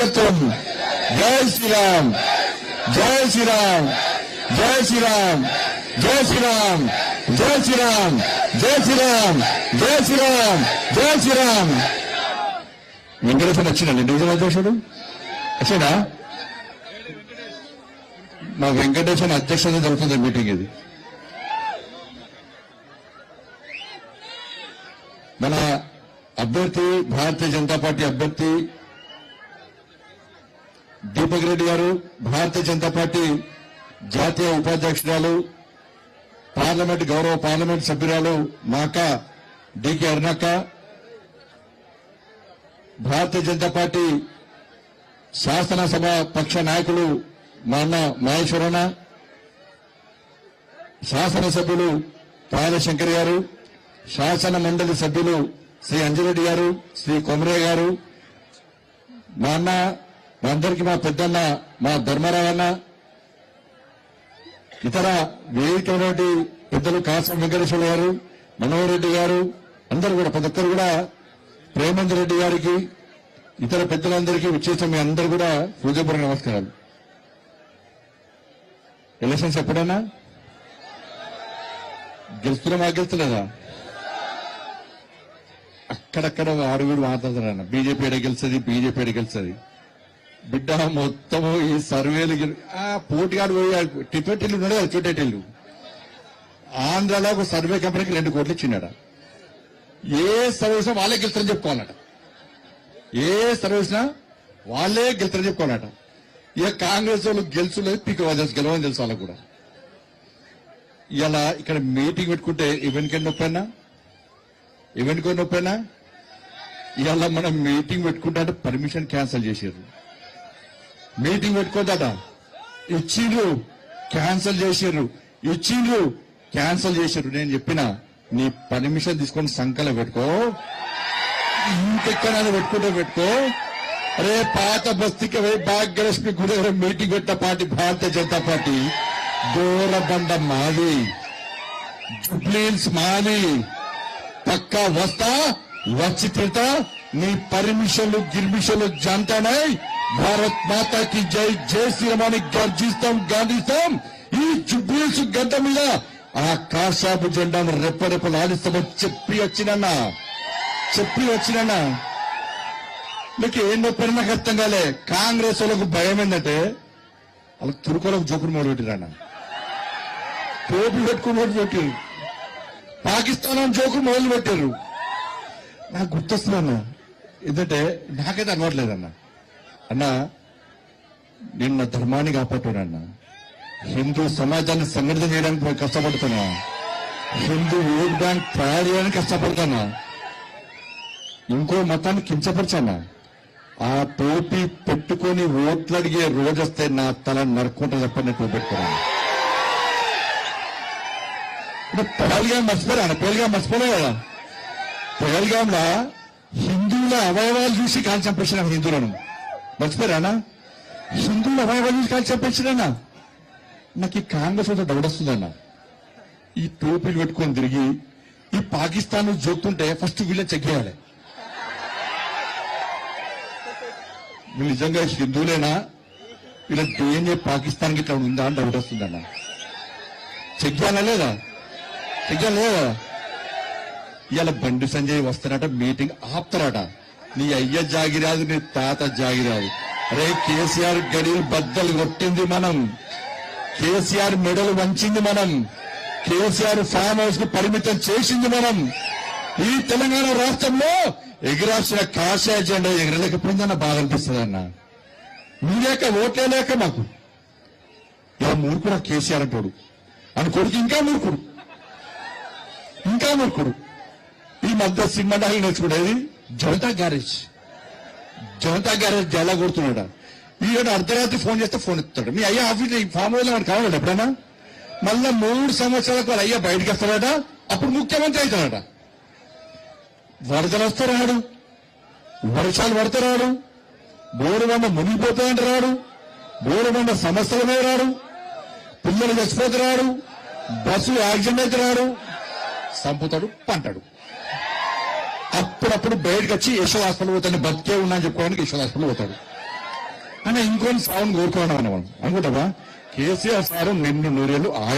జై శ్రీరామ్. జై శ్రీరామ్. జై శ్రీరామ్. జై శ్రీరామ్. జై శ్రీరామ్. జై శ్రీరామ్. జై శ్రీరామ్. జై శ్రీరామ్. వెంకటేశ్వర వచ్చిందండి నిజం అధ్యక్షుడు? వచ్చిందా మా వెంకటేశ్వర అధ్యక్షత జరుగుతుంది మీటింగ్ ఇది. మన అభ్యర్థి భారతీయ జనతా పార్టీ అభ్యర్థి దీపక్ రెడ్డి గారు భారతీయ జనతా పార్టీ జాతీయ ఉపాధ్యక్షురాలు పార్లమెంట్ గౌరవ పార్లమెంట్ సభ్యురాలు మాక డికే అరుణక్క భారతీయ జనతా పార్టీ శాసనసభ పక్ష నాయకులు మా అన్న మహేశ్వరన్న శాసనసభ్యులు పాలశంకర్ గారు శాసన మండలి సభ్యులు శ్రీ అంజిరెడ్డి గారు శ్రీ కొమరయ్య గారు మా అన్న మా అందరికి మా పెద్దన్న మా ధర్మరావన్న అన్న ఇతర వేదికైనటువంటి పెద్దలు కాసం వెంకటేశ్వర గారు మనోహర్ రెడ్డి గారు అందరూ కూడా ప్రతి ఒక్కరు కూడా ప్రేమందర్ రెడ్డి గారికి ఇతర పెద్దలందరికీ వచ్చేసిన మీ అందరూ కూడా పూజపూర్వ నమస్కారాలు. ఎలక్షన్స్ ఎప్పుడైనా గెలుస్తున్నామా గెలుస్తున్నదా? అక్కడక్కడ ఆరుగురు మాట్లాడుతున్నారన్న బీజేపీ ఎడ గెలుస్తుంది బీజేపీ ఎడ గెలుస్తుంది. బిడ్డ మొత్తం ఈ సర్వేలు పోటీగాడు పోయి టిపెట్ ఉన్నాడు కదా చుట్టేట్ ఇల్లు ఆంధ్రాలో ఒక సర్వే కంపెనీకి రెండు కోట్లు ఇచ్చినాడ. ఏ సర్వీస్ వాళ్ళే గెలుస్తారని చెప్పుకోవాలట. ఏ సర్వీస్ వాళ్ళే గెలుస్తారని చెప్పుకోవాలట. ఇక కాంగ్రెస్ వాళ్ళు గెలుచులేదు పీక వాళ్ళు గెలవని తెలుసు వాళ్ళకు కూడా. ఇలా ఇక్కడ మీటింగ్ పెట్టుకుంటే ఈవెంట్ కింద నొప్పైనా ఈవెంట్ కింద నొప్పైనా ఇవాళ మనం మీటింగ్ పెట్టుకుంటే పర్మిషన్ క్యాన్సిల్ చేసారు మీటింగ్ పెట్టుకోదట. ఇచ్చిండ్రు క్యాన్సిల్ చేసిర్రు. ఇచ్చిండ్రు క్యాన్సిల్ చేసిర్రు. నేను చెప్పిన నీ పర్మిషన్ తీసుకొని సంకలం పెట్టుకో. ఇంకెక్కడైనా పెట్టుకుంటే పెట్టుకో. అరే పాత బస్తీకి పోయి భాగ్యలక్ష్మి గుడి దగ్గర మీటింగ్ పెట్టిన పార్టీ భారతీయ జనతా పార్టీ. దూరబండ మాది. జుబ్లీన్స్ మాది. పక్కా వస్తా వచ్చి తింటా. నీ పర్మిషన్లు గిర్మిషన్లు జంటనై భారత్ మాతాకి జై జై శ్రీరామాని గర్జిస్తాం గాంధిస్తాం. ఈ జుబ్లీస్ గడ్డ మీద ఆ కాషాపు జెండాను రెప్పరెప్పలు ఆడిస్తామని చెప్పి వచ్చినన్నా. చెప్పి వచ్చినన్నా. మీకు ఏం నొప్పని నాకు అర్థం కాలే. కాంగ్రెస్ వాళ్ళకు భయం ఏంటంటే వాళ్ళకి తురుకోలకు జోకులు మొదలు పెట్టిరన్న పెట్టుకుని మొదలు పెట్టారు పాకిస్తాన్ జోకులు మొదలు పెట్టారు నాకు గుర్తొస్తుందన్న. ఎందుకంటే నాకైతే అనవట్లేదన్న అన్న నిన్న ధర్మాన్ని కాపాడుతున్నా హిందూ సమాజాన్ని సంఘటితం చేయడానికి కష్టపడుతున్నా. హిందూ ఓట్ బ్యాంక్ తయారు చేయడానికి కష్టపడుతున్నా. ఇంకో మతాన్ని కించపరిచానా? ఆ టోపీ పెట్టుకొని ఓట్లు అడిగే రోజు వస్తే నా తల నరుక్కుంటా చెప్పండి టోపీ పెట్టుకున్నాను ఇప్పుడు పహల్గాం మర్చిపోయాను పహల్గాం మర్చిపోలే కదా పహల్గాంలో హిందువుల అవయవాలు చూసి కాల్ చంపేసిన హిందువులను. మర్చిపోయారా హిందువులు అవయవాలు చూసి కాల్ నాకు ఈ కాంగ్రెస్ వద్ద డౌట్ ఈ టోపీలు పెట్టుకొని తిరిగి ఈ పాకిస్తాన్ జోక్తుంటే ఫస్ట్ వీళ్ళని చెక్ చేయాలి. వీళ్ళు నిజంగా హిందువులేనా? వీళ్ళ డిఎన్ఏ పాకిస్తాన్ గిట్లా ఇట్లా ఉందా అని డౌట్ వస్తుందన్న చెక్ చేయాలా లేదా? చెక్ చేయాలా లేదా? ఇవాళ బండి సంజయ్ వస్తారట మీటింగ్ ఆపుతారట. నీ అయ్య జాగిరాదు నీ తాత జాగిరాదు. అరే కేసీఆర్ గడిలు బద్దలు కొట్టింది మనం. కేసీఆర్ మెడలు వంచింది మనం. కేసీఆర్ ఫామ్ హౌస్కు పరిమితం చేసింది మనం. ఈ తెలంగాణ రాష్ట్రంలో ఎగిరాల్సిన కాషాయ జెండా ఎగరలేకపోయిందన్న బాధ అనిపిస్తుంది అన్న. మీలేక ఓట్లే లేక మాకు. ఇలా మూర్ఖుడు ఆ కేసీఆర్ అంటాడు. అని కొడుకు ఇంకా మూర్ఖుడు. ఇంకా మూర్ఖుడు. ఈ మధ్య సినిమాడాలు నేర్చుకునేది? జనతా గ్యారేజ్. జనతా గ్యారేజ్ ఎలా కొడుతున్నాడు? ఈయన అర్ధరాత్రి ఫోన్ చేస్తే ఫోన్ ఎత్తాడు మీ అయ్యా ఆఫీస్ ఫామ్ హౌస్ వాడు కావాలండి ఎప్పుడైనా మళ్ళా మూడు సంవత్సరాలకు వాళ్ళ అయ్యా బయటకు వస్తాడట. అప్పుడు ముఖ్యమంత్రి అవుతాడట. వరదలు వస్తే రాడు. వర్షాలు పడితే రాడు. బోరుబండ మునిగిపోతాయంటే రాడు. బోరుబండ సమస్యల మీద రాడు. పిల్లలు చచ్చిపోతే రాడు. బస్సు యాక్సిడెంట్ అయితే రాడు. సంపుతాడు పంటాడు. అప్పుడప్పుడు బయటకు వచ్చి యశో హాస్పిటల్ పోతాడు బతికే ఉన్నా అని చెప్పుకోవడానికి యశో హాస్పిటల్ పోతాడు. అని ఇంకొని సాగుని కోరుకోవడం అనుకుంటావా? కేసీఆర్ సారు నిన్ను నూరేళ్ళు ఆయన